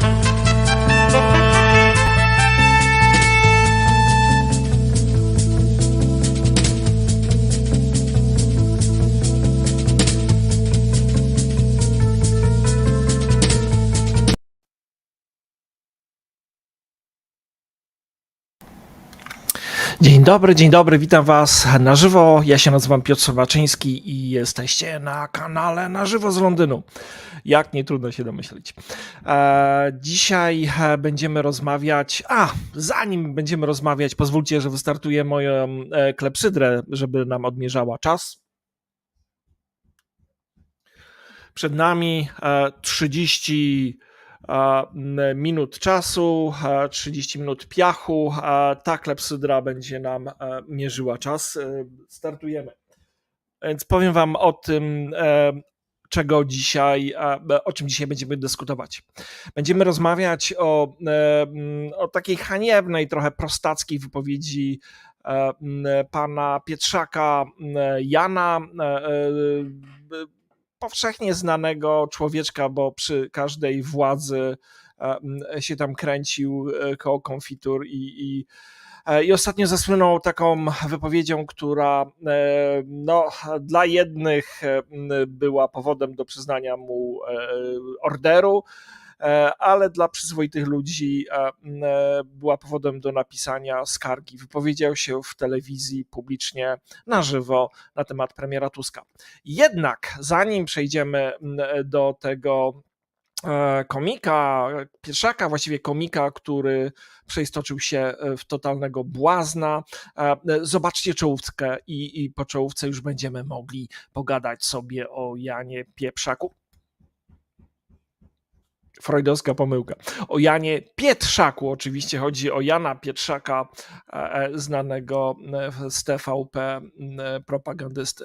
thank you Dzień dobry, dzień dobry, witam Was na żywo. Ja się nazywam Piotr Sowaczyński i jesteście na kanale na żywo z Londynu. Jak nie trudno się domyślić. E, dzisiaj e, będziemy rozmawiać. A, zanim będziemy rozmawiać, pozwólcie, że wystartuję moją e, klepsydrę, żeby nam odmierzała czas. Przed nami e, 30 e, minut czasu, e, 30 minut piachu. Ta klepsydra będzie nam e, mierzyła czas. E, Startujemy. Więc powiem Wam o tym, e, czego dzisiaj, o czym dzisiaj będziemy dyskutować. Będziemy rozmawiać o, o takiej haniebnej, trochę prostackiej wypowiedzi pana Pietrzaka Jana, powszechnie znanego człowieczka, bo przy każdej władzy e, się tam kręcił e, koło konfitur i, i E, I ostatnio zasłynął taką wypowiedzią, która no, dla jednych była powodem do przyznania mu orderu, ale dla przyzwoitych ludzi e, e, była powodem do napisania skargi. Wypowiedział się w telewizji publicznie na żywo na temat premiera Tuska. Jednak zanim przejdziemy do tego e, komika, Pieszaka, właściwie komika, który przeistoczył się e, w totalnego błazna. E, Zobaczcie czołówkę i, i po czołówce już będziemy mogli pogadać sobie o Janie Pieprzaku. Freudowska pomyłka. O Janie Pietrzaku, oczywiście chodzi o Jana Pietrzaka, e, e, znanego e, z TVP m, propagandysty.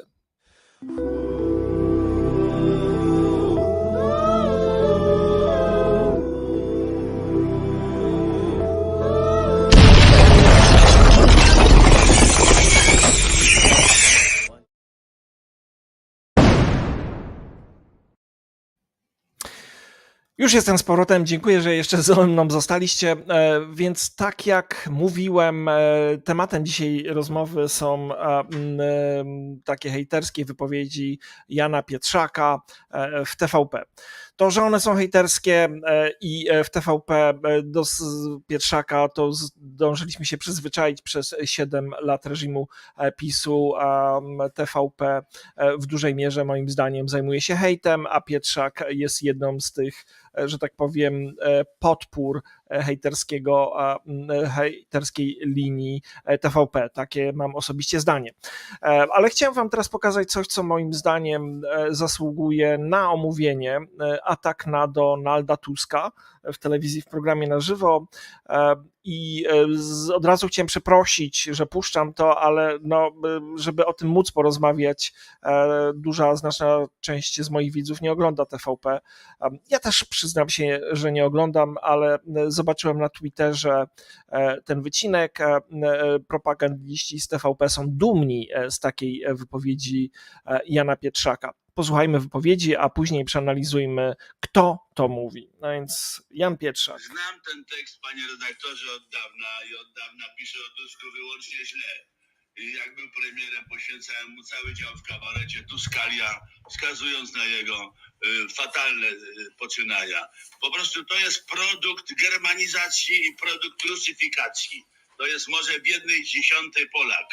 Już jestem z powrotem. Dziękuję, że jeszcze ze mną zostaliście. E, Więc tak jak mówiłem, e, tematem dzisiaj rozmowy są e, takie hejterskie wypowiedzi Jana Pietrzaka w TVP. To, że one są hejterskie e, i e, w TVP e, do Pietrzaka, to zdążyliśmy się przyzwyczaić przez 7 lat reżimu PiSu. a, TVP w dużej mierze, moim zdaniem, zajmuje się hejtem, a Pietrzak jest jedną z tych że tak powiem, podpór hejterskiego, hejterskiej linii e, TVP. Takie mam osobiście zdanie. E, Ale chciałem Wam teraz pokazać coś, co moim zdaniem e, zasługuje na omówienie. Atak na Donalda Tuska w telewizji w programie na żywo. I e, od razu chciałem przeprosić, że puszczam to, ale no, e, żeby o tym móc porozmawiać, e, duża, znaczna część z moich widzów nie ogląda TVP. Ja też przyznam się, że nie oglądam, ale zobaczyłem na Twitterze ten wycinek. Propagandiści z TVP są dumni z takiej wypowiedzi Jana Pietrzaka. Posłuchajmy wypowiedzi, a później przeanalizujmy, kto to mówi. No więc Jan Pietrzak. Znam ten tekst, panie redaktorze, od dawna i od dawna piszę o Tusku wyłącznie źle. I Jak był premierem, poświęcałem mu cały dział w kabarecie Tuskalia, wskazując na jego y, fatalne y, poczynania. Po prostu to jest produkt germanizacji i produkt rusyfikacji. To jest może w jednej dziesiątej Polak.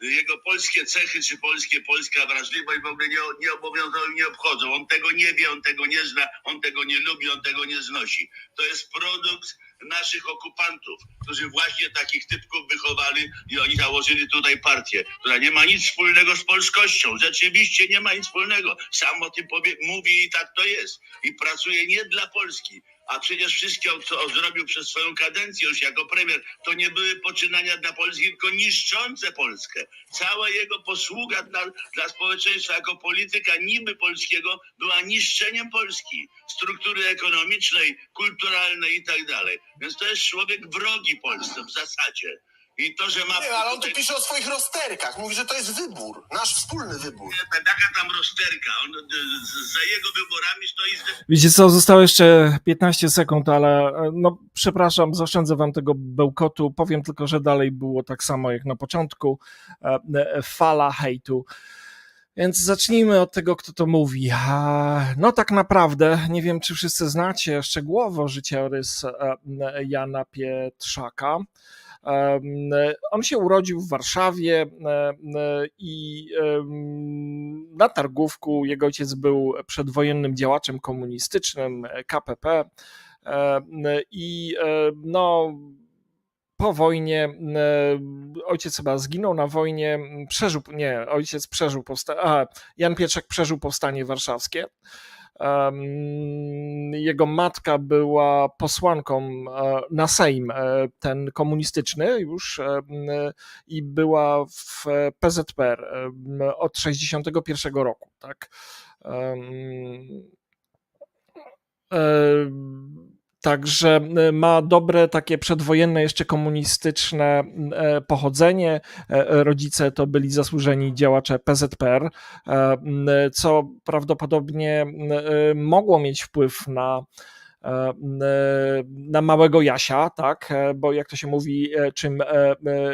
Jego polskie cechy czy polskie, polska wrażliwość w ogóle nie, nie obowiązują i nie obchodzą. On tego nie wie, on tego nie zna, on tego nie lubi, on tego nie znosi. To jest produkt naszych okupantów, którzy właśnie takich typków wychowali i oni założyli tutaj partię, która nie ma nic wspólnego z polskością. Rzeczywiście nie ma nic wspólnego. Sam o tym powie, mówi i tak to jest. I pracuje nie dla Polski. A przecież wszystko, co zrobił przez swoją kadencję już jako premier, to nie były poczynania dla Polski, tylko niszczące Polskę. Cała jego posługa dla, dla społeczeństwa jako polityka niby polskiego była niszczeniem Polski, struktury ekonomicznej, kulturalnej i tak dalej. Więc to jest człowiek wrogi Polsce w zasadzie. I to, że ma... Nie, ale on tu pisze o swoich rozterkach. Mówi, że to jest wybór. Nasz wspólny wybór. Taka tam rozterka. On, y, z- za jego wyborami stoi zdecydowanie Wiecie co, zostało jeszcze 15 sekund, ale e, no przepraszam, zaoszczędzę wam tego bełkotu. Powiem tylko, że dalej było tak samo jak na początku. E, e, Fala hejtu. Więc zacznijmy od tego, kto to mówi. A, No tak naprawdę, nie wiem czy wszyscy znacie szczegółowo życiorys e, e, Jana Pietrzaka. On się urodził w Warszawie i na Targówku jego ojciec był przedwojennym działaczem komunistycznym KPP i no po wojnie ojciec chyba zginął na wojnie, przeżył, nie, ojciec przeżył powstanie, Jan Pietrzak przeżył powstanie warszawskie. Jego matka była posłanką e, na Sejm, e, ten komunistyczny już, e, i była w PZPR od 61 roku, tak. Także e, ma dobre takie przedwojenne, jeszcze komunistyczne e, pochodzenie. E, Rodzice to byli zasłużeni działacze PZPR, co prawdopodobnie mogło mieć wpływ na, na małego Jasia, tak? Bo jak to się mówi, czym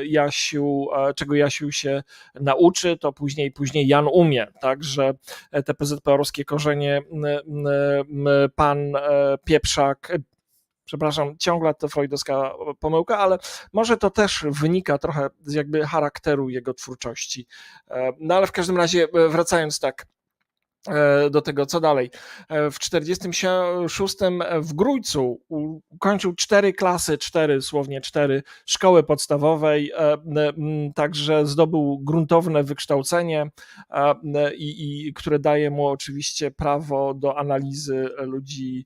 Jasiu, czego Jasiu się nauczy, to później, później Jan umie, tak? Że e, te PZPR-owskie korzenie pan Pieprzak, przepraszam, ciągle to freudowska pomyłka, ale może to też wynika trochę z jakby charakteru jego twórczości. E, No ale w każdym razie, e, wracając tak e, do tego, co dalej. W 46 w Grójcu ukończył cztery klasy, cztery, słownie cztery szkoły podstawowej, także zdobył gruntowne wykształcenie, i, i, które daje mu oczywiście prawo do analizy ludzi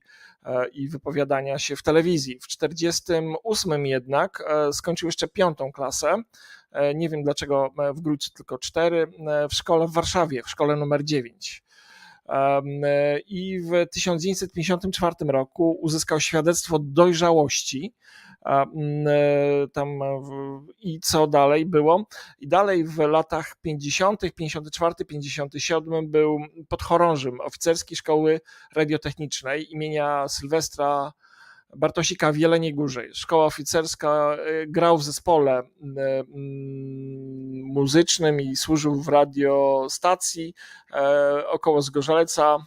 i wypowiadania się w telewizji. W 48 jednak e, skończył jeszcze piątą klasę. E, Nie wiem dlaczego e, w Grójcu tylko cztery, e, w szkole w Warszawie, w szkole numer 9. Em, e, I w 1954 roku uzyskał świadectwo dojrzałości. A, m, e, Tam i co dalej było? I dalej w latach 50., 54, 57 był podchorążym oficerskiej szkoły radiotechnicznej imienia Sylwestra Bartosika w Jeleniej Górze. Szkoła oficerska, e, grał w zespole e, mm, muzycznym i służył w radiostacji około Zgorzeleca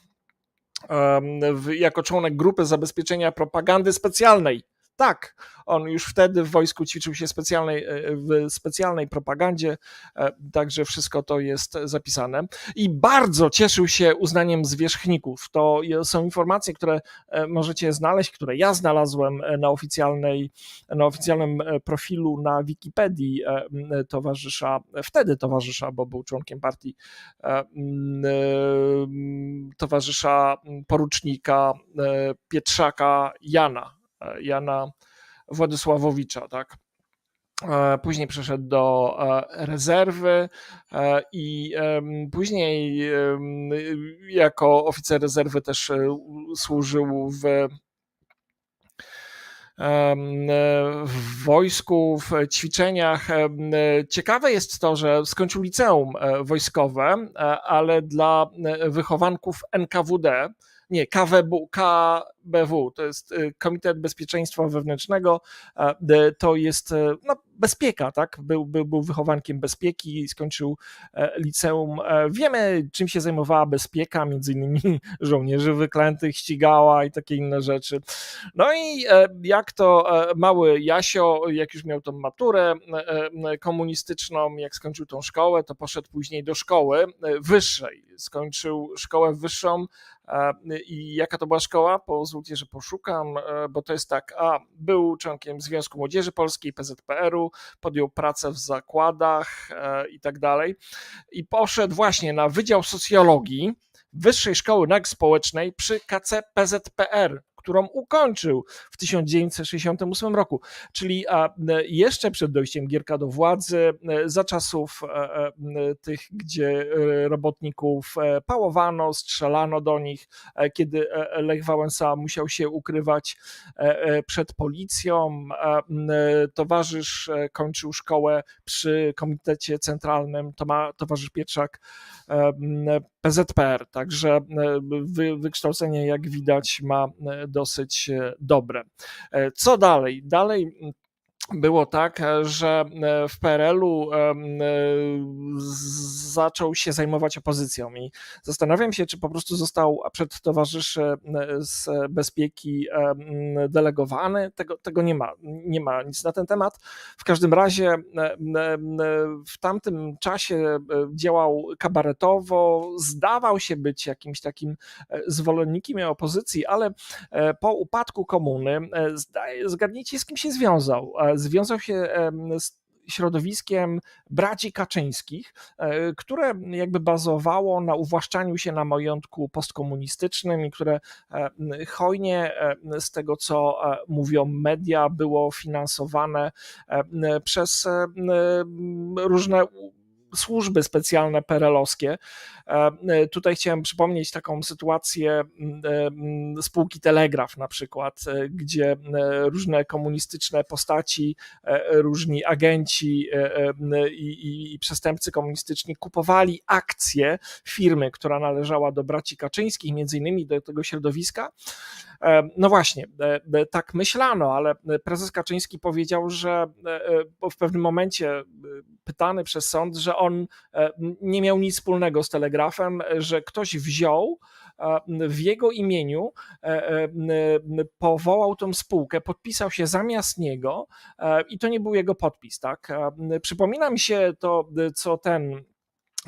jako członek grupy zabezpieczenia propagandy specjalnej. Tak, on już wtedy w wojsku ćwiczył się specjalnej, e, w specjalnej propagandzie, e, także wszystko to jest zapisane. I bardzo cieszył się uznaniem zwierzchników. To są informacje, które e, możecie znaleźć, które ja znalazłem na, oficjalnej, na oficjalnym profilu na Wikipedii towarzysza, wtedy towarzysza, bo był członkiem partii, towarzysza porucznika Pietrzaka Jana, Jana Władysławowicza, tak. E, Później przeszedł do e, rezerwy e, i później jako oficer rezerwy też e, służył w e, w wojsku, w ćwiczeniach. E, Ciekawe jest to, że skończył liceum e, wojskowe, e, ale dla e, wychowanków NKWD, nie, KWB, KBW, to jest e, Komitet Bezpieczeństwa Wewnętrznego, d- to jest e, no, bezpieka, tak? Był, był, był wychowankiem bezpieki, skończył e, liceum. E, Wiemy, czym się zajmowała bezpieka, między innymi żołnierzy wyklętych ścigała i takie inne rzeczy. No i e, jak to mały Jasio, jak już miał tą maturę komunistyczną, jak skończył tą szkołę, to poszedł później do szkoły wyższej. Skończył szkołę wyższą i jaka to była szkoła? Pozwólcie, że poszukam, e, bo to jest tak, a był członkiem Związku Młodzieży Polskiej, PZPR-u, podjął pracę w zakładach e, i tak dalej. I poszedł właśnie na Wydział Socjologii Wyższej Szkoły Nauk Społecznej przy KC PZPR, którą ukończył w 1968 roku, czyli e, jeszcze przed dojściem Gierka do władzy, e, za czasów e, tych, gdzie robotników pałowano, strzelano do nich, kiedy Lech Wałęsa musiał się ukrywać przed policją. Towarzysz kończył szkołę przy Komitecie Centralnym, towarzysz Pietrzak PZPR, także e, wy, wykształcenie, jak widać, ma e, dosyć e, dobre. Co dalej? Dalej było tak, e, że e, w PRL-u e, zaczął się zajmować opozycją i zastanawiam się, czy po prostu został przed towarzyszy z bezpieki delegowany. Tego, tego nie ma, nie ma nic na ten temat. W każdym razie w tamtym czasie działał kabaretowo, zdawał się być jakimś takim zwolennikiem opozycji, ale po upadku komuny, zgadnijcie z kim się związał. Związał się z środowiskiem braci Kaczyńskich, e, które jakby bazowało na uwłaszczaniu się na majątku postkomunistycznym i które e, hojnie e, z tego, co mówią media, było finansowane przez różne służby specjalne perelowskie. E, Tutaj chciałem przypomnieć taką sytuację m, spółki Telegraf na przykład, e, gdzie e, różne komunistyczne postaci, e, różni agenci e, e, i, i przestępcy komunistyczni kupowali akcje firmy, która należała do braci Kaczyńskich, między innymi do tego środowiska. E, No właśnie, e, e, tak myślano, ale prezes Kaczyński powiedział, że w pewnym momencie pytany przez sąd, że on nie miał nic wspólnego z telegrafem, że ktoś wziął w jego imieniu, powołał tą spółkę, podpisał się zamiast niego i to nie był jego podpis, tak? Przypomina mi się to, co ten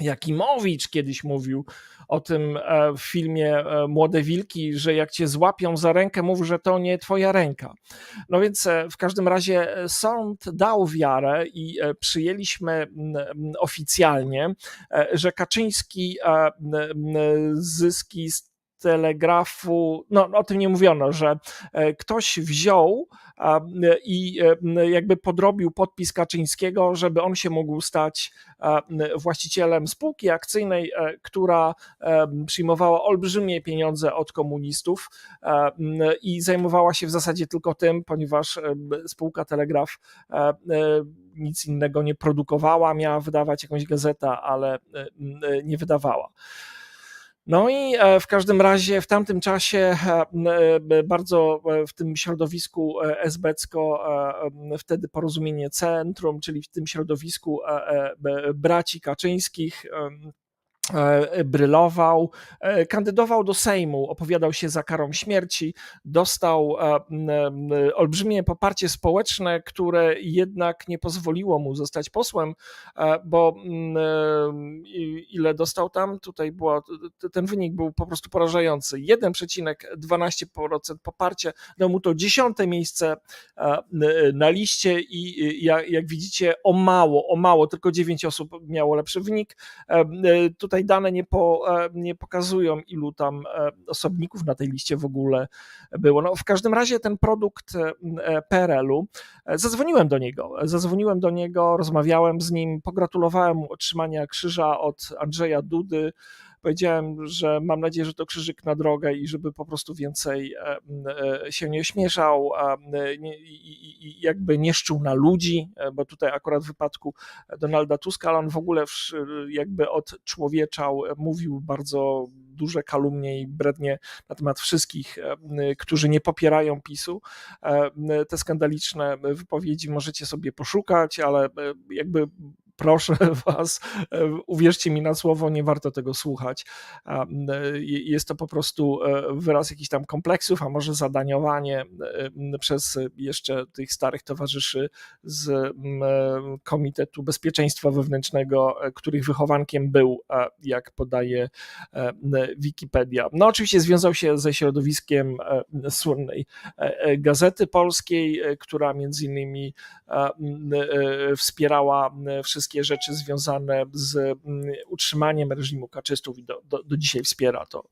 Jakimowicz kiedyś mówił o tym e, w filmie e, Młode Wilki, że jak cię złapią za rękę, mów, że to nie twoja ręka. No więc e, w każdym razie sąd dał wiarę i przyjęliśmy oficjalnie, że Kaczyński zyski z telegrafu, no o tym nie mówiono, że e, ktoś wziął a, i e, jakby podrobił podpis Kaczyńskiego, żeby on się mógł stać e, właścicielem spółki akcyjnej, e, która e, przyjmowała olbrzymie pieniądze od komunistów e, i zajmowała się w zasadzie tylko tym, ponieważ e, spółka Telegraf e, e, nic innego nie produkowała, miała wydawać jakąś gazetę, ale e, e, nie wydawała. No i e, w każdym razie w tamtym czasie e, e, bardzo w tym środowisku esbecko, wtedy porozumienie centrum, czyli w tym środowisku braci Kaczyńskich, brylował, e, kandydował do Sejmu, opowiadał się za karą śmierci, dostał e, olbrzymie poparcie społeczne, które jednak nie pozwoliło mu zostać posłem, e, bo e, ile dostał tam, tutaj było, ten wynik był po prostu porażający. 1,12% poparcia, dał mu to dziesiąte miejsce e, na liście i jak, widzicie o mało, o mało, tylko 9 osób miało lepszy wynik. E, e, Tutaj dane nie, po, e, nie pokazują, ilu tam e, osobników na tej liście w ogóle było. No, w każdym razie ten produkt e, PRL-u, zadzwoniłem do niego, zadzwoniłem do niego, rozmawiałem z nim, pogratulowałem mu otrzymania krzyża od Andrzeja Dudy, powiedziałem, że mam nadzieję, że to krzyżyk na drogę i żeby po prostu więcej e, e, się nie śmieszał e, i, jakby nie szczuł na ludzi, bo tutaj akurat w wypadku Donalda Tuska, ale on w ogóle jakby odczłowieczał, e, mówił bardzo duże kalumnie i brednie na temat wszystkich, którzy nie popierają PiSu. Te skandaliczne wypowiedzi możecie sobie poszukać, ale jakby proszę was, e, uwierzcie mi na słowo, nie warto tego słuchać. E, Jest to po prostu e, wyraz jakichś tam kompleksów, a może zadaniowanie przez jeszcze tych starych towarzyszy z Komitetu Bezpieczeństwa Wewnętrznego, których wychowankiem był, jak podaje Wikipedia. No oczywiście związał się ze środowiskiem słynnej Gazety Polskiej, która między innymi wspierała m, wszystkie rzeczy związane z m, utrzymaniem reżimu kaczystów i do, do, do dzisiaj wspiera to.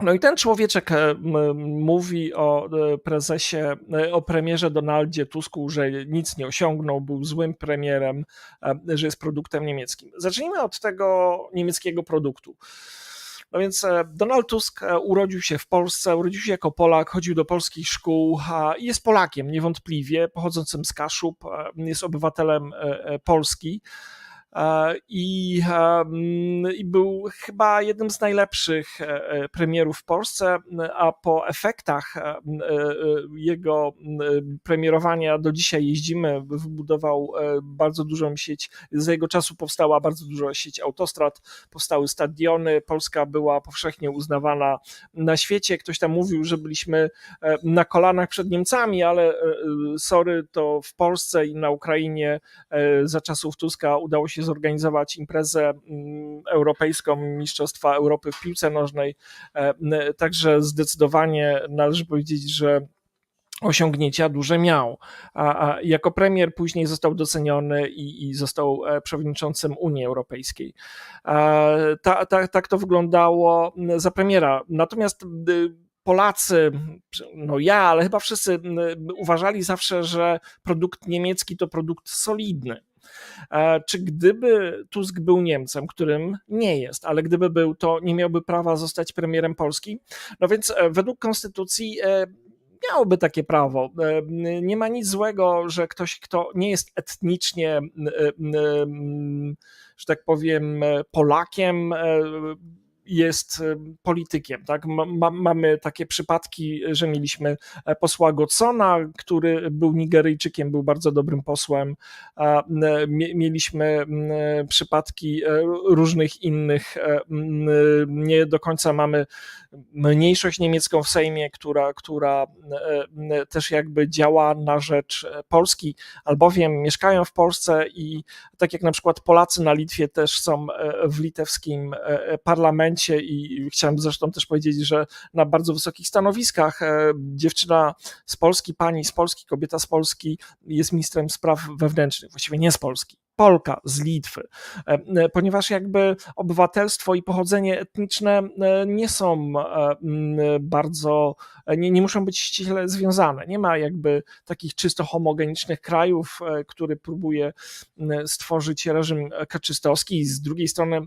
No i ten człowieczek e, mówi o e, prezesie, e, o premierze Donaldzie Tusku, że nic nie osiągnął, był złym premierem, że jest produktem niemieckim. Zacznijmy od tego niemieckiego produktu. No więc e, Donald Tusk e, urodził się w Polsce, urodził się jako Polak, chodził do polskich szkół i jest Polakiem niewątpliwie, pochodzącym z Kaszub, e, jest obywatelem Polski. E, I, I był chyba jednym z najlepszych e, e, premierów w Polsce, a po efektach jego premierowania do dzisiaj jeździmy. Wybudował bardzo dużą sieć, za jego czasu powstała bardzo duża sieć autostrad, powstały stadiony. Polska była powszechnie uznawana na świecie. Ktoś tam mówił, że byliśmy na kolanach przed Niemcami, ale sorry, to w Polsce i na Ukrainie za czasów Tuska udało się zorganizować imprezę mm, europejską Mistrzostwa Europy w piłce nożnej. E, Także zdecydowanie należy powiedzieć, że osiągnięcia duże miał. A, a jako premier później został doceniony i, i został e, przewodniczącym Unii Europejskiej. Ta, ta, tak to wyglądało za premiera. Natomiast y, Polacy, no ja, ale chyba wszyscy uważali zawsze, że produkt niemiecki to produkt solidny. E, Czy gdyby Tusk był Niemcem, którym nie jest, ale gdyby był, to nie miałby prawa zostać premierem Polski? No więc e, według konstytucji e, miałoby takie prawo. Nie ma nic złego, że ktoś, kto nie jest etnicznie, że tak powiem, Polakiem, jest e, politykiem. Tak? Ma- ma- Mamy takie przypadki, że mieliśmy e, posła Godsona, który był Nigeryjczykiem, był bardzo dobrym posłem. Mieliśmy m, przypadki e, różnych innych. e, Nie do końca mamy mniejszość niemiecką w Sejmie, która, która e, też jakby działa na rzecz e, Polski, albowiem mieszkają w Polsce i tak jak na przykład Polacy na Litwie też są e, w litewskim e, parlamencie i chciałem zresztą też powiedzieć, że na bardzo wysokich stanowiskach e, dziewczyna z Polski, pani z Polski, kobieta z Polski jest ministrem spraw wewnętrznych, właściwie nie z Polski. Polka z Litwy, E, e, ponieważ jakby obywatelstwo i pochodzenie etniczne nie są bardzo, nie, nie muszą być ściśle związane. Nie ma jakby takich czysto homogenicznych krajów, który próbuje stworzyć reżim kaczystowski. Z drugiej strony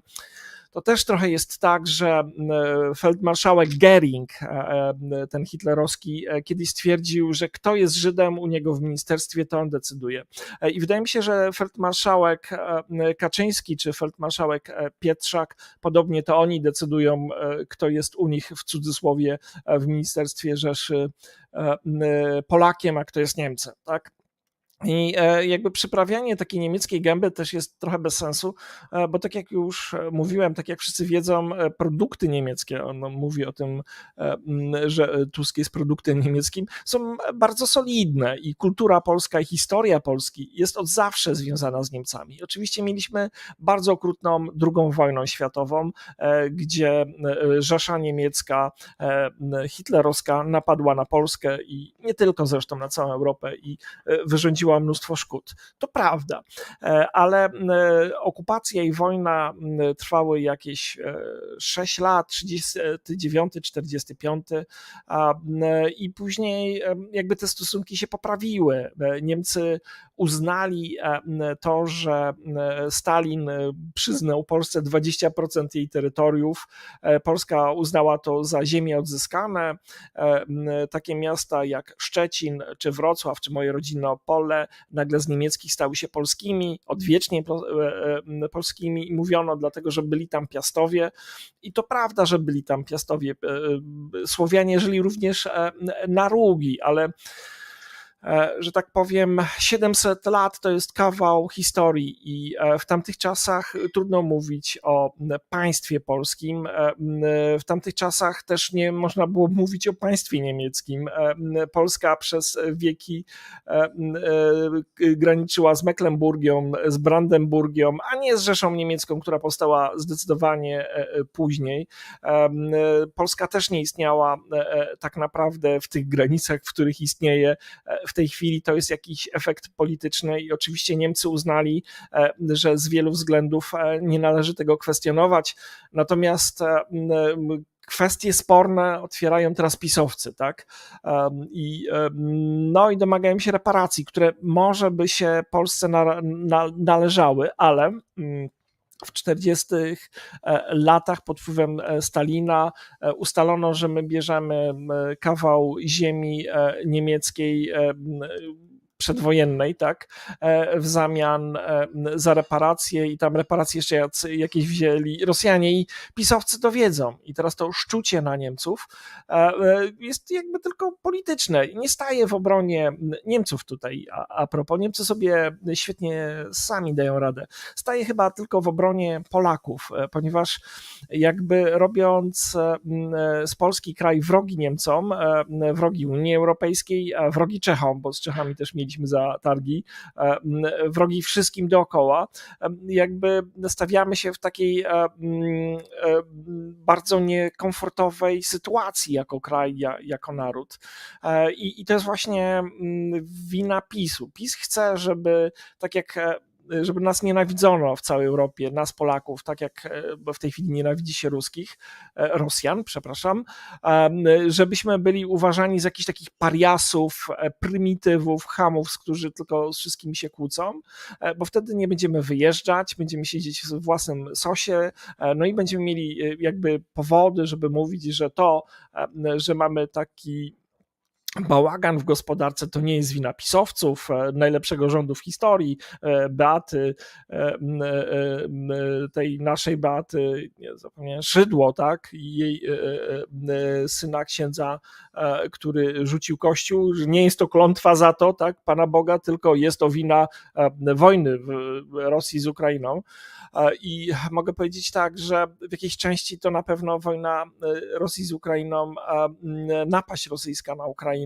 to też trochę jest tak, że e, feldmarszałek Gering, e, e, ten hitlerowski, kiedyś stwierdził, że kto jest Żydem u niego w ministerstwie, to on decyduje. I wydaje mi się, że feldmarszałek Kaczyński czy feldmarszałek Pietrzak, podobnie to oni decydują, kto jest u nich w cudzysłowie w ministerstwie Rzeszy Polakiem, a kto jest Niemcem. Tak? I e, jakby przyprawianie takiej niemieckiej gęby też jest trochę bez sensu, e, bo tak jak już e, mówiłem, tak jak wszyscy wiedzą, produkty niemieckie, on mówi o tym, że Tusk jest produktem niemieckim, są bardzo solidne i kultura polska i historia Polski jest od zawsze związana z Niemcami. Oczywiście mieliśmy bardzo okrutną II wojnę światową, gdzie Rzesza Niemiecka, hitlerowska napadła na Polskę i nie tylko zresztą na całą Europę i e, wyrządziła mnóstwo szkód. To prawda, e, ale e, okupacja i wojna trwały jakieś e, 6 lat, 39, 45 a, m, i później e, jakby te stosunki się poprawiły. E, Niemcy uznali e, to, że e, Stalin e, przyznał Polsce 20% jej terytoriów. E, Polska uznała to za ziemie odzyskane. E, Takie miasta jak Szczecin, czy Wrocław, czy moje rodzinne Opole nagle z niemieckich stały się polskimi, odwiecznie e, e, polskimi i mówiono dlatego, że byli tam Piastowie i to prawda, że byli tam Piastowie. E, Słowianie żyli również na Rugi, ale że tak powiem, 700 lat to jest kawał historii i e, w tamtych czasach trudno mówić o państwie polskim. E, W tamtych czasach też nie można było mówić o państwie niemieckim. E, Polska przez wieki e, e, graniczyła z Mecklenburgią, z Brandenburgią, a nie z Rzeszą Niemiecką, która powstała zdecydowanie e, e, później. E, Polska też nie istniała e, e, tak naprawdę w tych granicach, w których istnieje e, w w tej chwili to jest jakiś efekt polityczny i oczywiście Niemcy uznali, e, że z wielu względów e, nie należy tego kwestionować. Natomiast e, kwestie sporne otwierają teraz pisowcy, tak? I, no i domagają się reparacji, które może by się Polsce na, na, należały, ale mm, w 40 latach pod wpływem e, Stalina e, ustalono, że my bierzemy kawał ziemi e, niemieckiej e, przedwojennej, tak, e, w zamian e, za reparacje i tam reparacje jeszcze jakieś wzięli Rosjanie i pisowcy to wiedzą i teraz to szczucie na Niemców e, jest jakby tylko polityczne. Nie staje w obronie Niemców tutaj, a, a propos. Niemcy sobie świetnie sami dają radę. Staje chyba tylko w obronie Polaków, ponieważ jakby robiąc z Polski kraj wrogi Niemcom, wrogi Unii Europejskiej, a wrogi Czechom, bo z Czechami też mieliśmy za targi, e, wrogi wszystkim dookoła, e, jakby stawiamy się w takiej e, bardzo niekomfortowej sytuacji jako kraj, ja- jako naród. I, I to jest właśnie wina PiSu. PiS chce, żeby tak jak żeby nas nienawidzono w całej Europie, nas Polaków, tak jak e, w tej chwili nienawidzi się ruskich, e, Rosjan, przepraszam, em, żebyśmy byli uważani za jakichś takich pariasów, e, prymitywów, hamów, którzy tylko z wszystkimi się kłócą, e, bo wtedy nie będziemy wyjeżdżać, będziemy siedzieć w własnym sosie, e, no i będziemy mieli e, jakby powody, żeby mówić, że to, e, że mamy taki bałagan w gospodarce to nie jest wina pisowców, e, najlepszego rządu w historii, e, Beaty, e, tej naszej Beaty, nie zapomniałem, Szydło, tak, i jej syna księdza, który rzucił kościół, nie jest to klątwa za to, tak, Pana Boga, tylko jest to wina wojny Rosji z Ukrainą. I mogę powiedzieć tak, że w jakiejś części to na pewno wojna Rosji z Ukrainą, napaść rosyjska na Ukrainę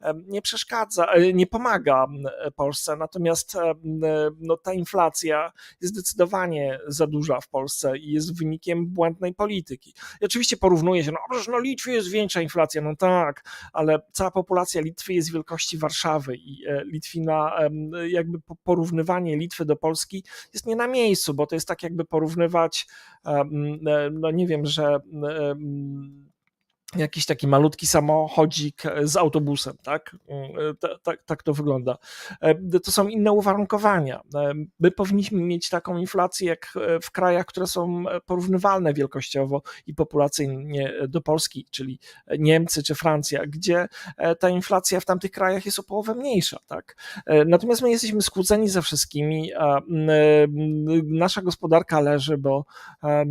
e, nie przeszkadza, e, nie pomaga m, Polsce, natomiast e, no, ta inflacja jest zdecydowanie za duża w Polsce i jest wynikiem błędnej polityki. I oczywiście porównuje się, no na Litwie jest większa inflacja, no tak, ale cała populacja Litwy jest wielkości Warszawy i e, Litwina, jakby po- porównywanie Litwy do Polski jest nie na miejscu, bo to jest tak jakby porównywać, e, no nie wiem, że jakiś taki malutki samochodzik z autobusem, tak? Ta- Tak, tak to wygląda. E, To są inne uwarunkowania. E, My powinniśmy mieć taką inflację jak e, w krajach, które są porównywalne wielkościowo i populacyjnie do Polski, czyli Niemcy czy Francja, gdzie e, ta inflacja w tamtych krajach jest o połowę mniejsza, tak? E, Natomiast my jesteśmy skłóceni ze wszystkimi, a e, nasza gospodarka leży, bo e,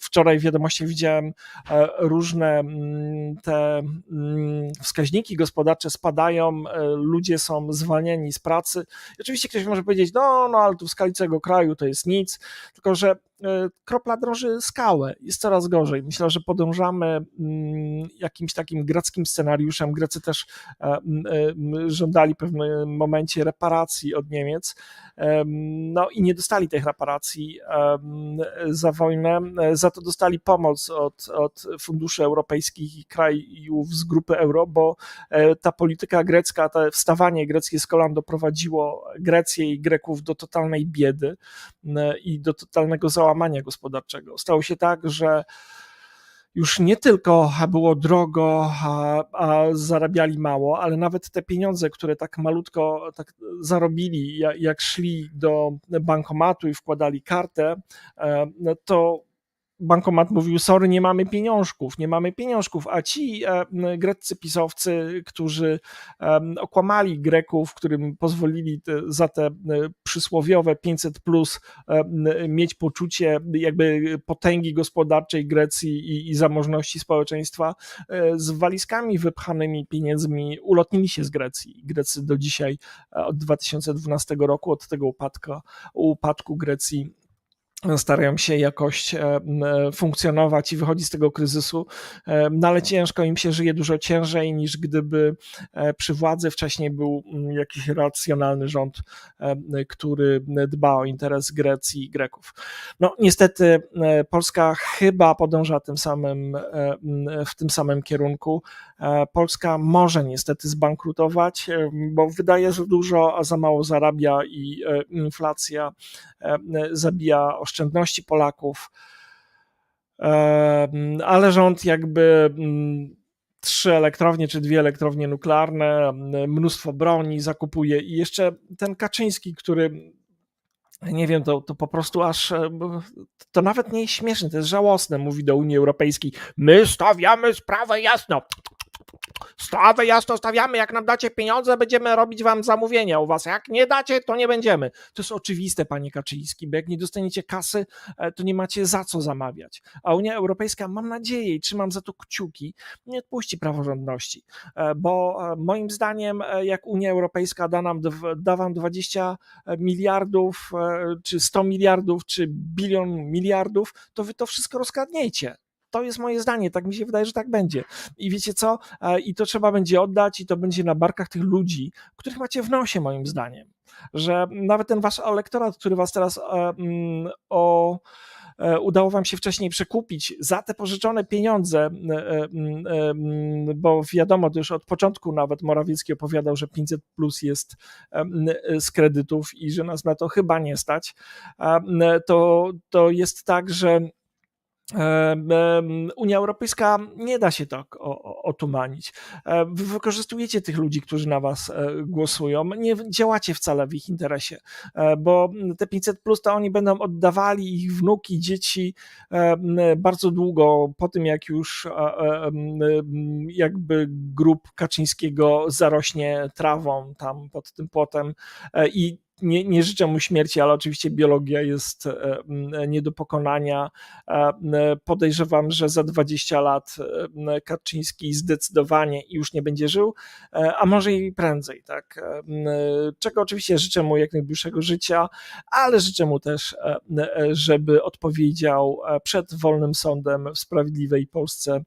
wczoraj w wiadomościach widziałem e, różne mm, te mm, wskaźniki gospodarcze spadają, e, ludzie są zwalniani z pracy. I oczywiście ktoś może powiedzieć, no, no, ale tu w skali całego kraju to jest nic, tylko że kropla drąży skałę, jest coraz gorzej. Myślę, że podążamy mm, jakimś takim greckim scenariuszem. Grecy też e, e, żądali w pewnym momencie reparacji od Niemiec, Em, no i nie dostali tych reparacji za wojnę, e, za to dostali pomoc od, od funduszy europejskich i krajów z grupy euro, bo e, ta polityka grecka, to wstawanie greckie z kolan doprowadziło Grecję i Greków do totalnej biedy i do totalnego załamania gospodarczego. Stało się tak, że już nie tylko było drogo, a, a zarabiali mało, ale nawet te pieniądze, które tak malutko tak zarobili, jak, jak szli do bankomatu i wkładali kartę, e, no to bankomat mówił, sorry, nie mamy pieniążków, nie mamy pieniążków, a ci e, greccy pisowcy, którzy e, okłamali Greków, którym pozwolili za te przysłowiowe 500 plus e, mieć poczucie jakby potęgi gospodarczej Grecji i, i zamożności społeczeństwa, z walizkami wypchanymi pieniędzmi ulotnili się z Grecji. Grecy do dzisiaj, od 2012 roku, od tego upadka, upadku Grecji starają się jakoś e, e, funkcjonować i wychodzić z tego kryzysu, e, no ale ciężko im się żyje dużo ciężej niż gdyby przy władzy wcześniej był jakiś racjonalny rząd, który dba o interes Grecji i Greków. No niestety Polska chyba podąża tym samym, w tym samym kierunku. Polska może niestety zbankrutować, bo wydaje za dużo, a za mało zarabia i inflacja zabija oszczędności Polaków. E, Ale rząd jakby mm, trzy elektrownie czy dwie elektrownie nuklearne, m, mnóstwo broni zakupuje i jeszcze ten Kaczyński, który nie wiem, to, to po prostu aż e, to nawet nie jest śmieszne, to jest żałosne, mówi do Unii Europejskiej. My stawiamy sprawę jasno. Sprawę jasno stawiamy, jak nam dacie pieniądze, będziemy robić wam zamówienia u was. Jak nie dacie, to nie będziemy. To jest oczywiste, panie Kaczyński, bo jak nie dostaniecie kasy, e, to nie macie za co zamawiać. A Unia Europejska, mam nadzieję i trzymam za to kciuki, nie odpuści praworządności, E, bo e, moim zdaniem, jak Unia Europejska da nam da wam 20 miliardów, czy 100 miliardów, czy bilion miliardów, to wy to wszystko rozkradniecie. To jest moje zdanie, tak mi się wydaje, że tak będzie. I wiecie co? E, I to trzeba będzie oddać, i to będzie na barkach tych ludzi, których macie w nosie, moim zdaniem. Że nawet ten wasz elektorat, który was teraz mm, o, e, udało wam się wcześniej przekupić za te pożyczone pieniądze, mm, mm, bo wiadomo, to już od początku nawet Morawiecki opowiadał, że 500 plus jest z kredytów i że nas na to chyba nie stać, to, to jest tak, że Unia Europejska nie da się tak otumanić. E, Wy wykorzystujecie tych ludzi, którzy na was e, głosują, nie działacie wcale w ich interesie, e, bo te 500 plus to oni będą oddawali ich wnuki, dzieci e, bardzo długo po tym, jak już e, e, jakby grób Kaczyńskiego zarośnie trawą tam pod tym płotem e, i nie, nie życzę mu śmierci, ale oczywiście biologia jest e, nie do pokonania. E, Podejrzewam, że za 20 lat e, Kaczyński zdecydowanie już nie będzie żył, a może i prędzej, tak. Czego oczywiście życzę mu jak najdłuższego życia, ale życzę mu też, żeby odpowiedział przed wolnym sądem w sprawiedliwej Polsce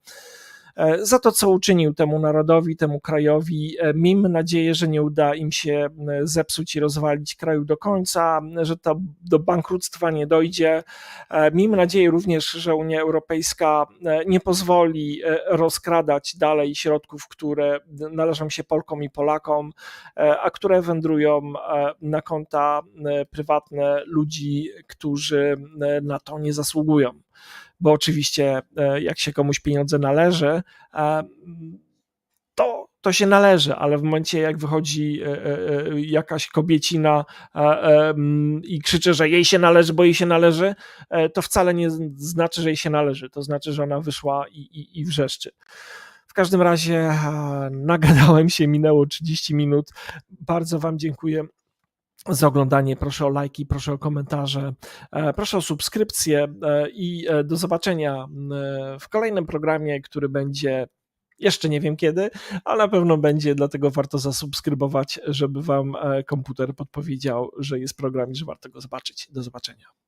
za to, co uczynił temu narodowi, temu krajowi. E, Miejmy nadzieję, że nie uda im się m, zepsuć i rozwalić kraju do końca, że to do bankructwa nie dojdzie. E, Miejmy nadzieję również, że Unia Europejska e, nie pozwoli e, rozkradać dalej środków, które należą się Polkom i Polakom, e, a które wędrują e, na konta e, prywatne ludzi, którzy e, na to nie zasługują bo oczywiście e, jak się komuś pieniądze należy, e, to, to się należy, ale w momencie jak wychodzi e, jakaś kobiecina i krzyczy, że jej się należy, bo jej się należy, to wcale nie znaczy, że jej się należy. To znaczy, że ona wyszła i, i, i wrzeszczy. W każdym razie nagadałem się, minęło 30 minut. Bardzo Wam dziękuję za oglądanie. Proszę o lajki, proszę o komentarze, e, proszę o subskrypcję e, i e, do zobaczenia w kolejnym programie, który będzie jeszcze nie wiem kiedy, ale na pewno będzie, dlatego warto zasubskrybować, żeby Wam komputer podpowiedział, że jest program i że warto go zobaczyć. Do zobaczenia.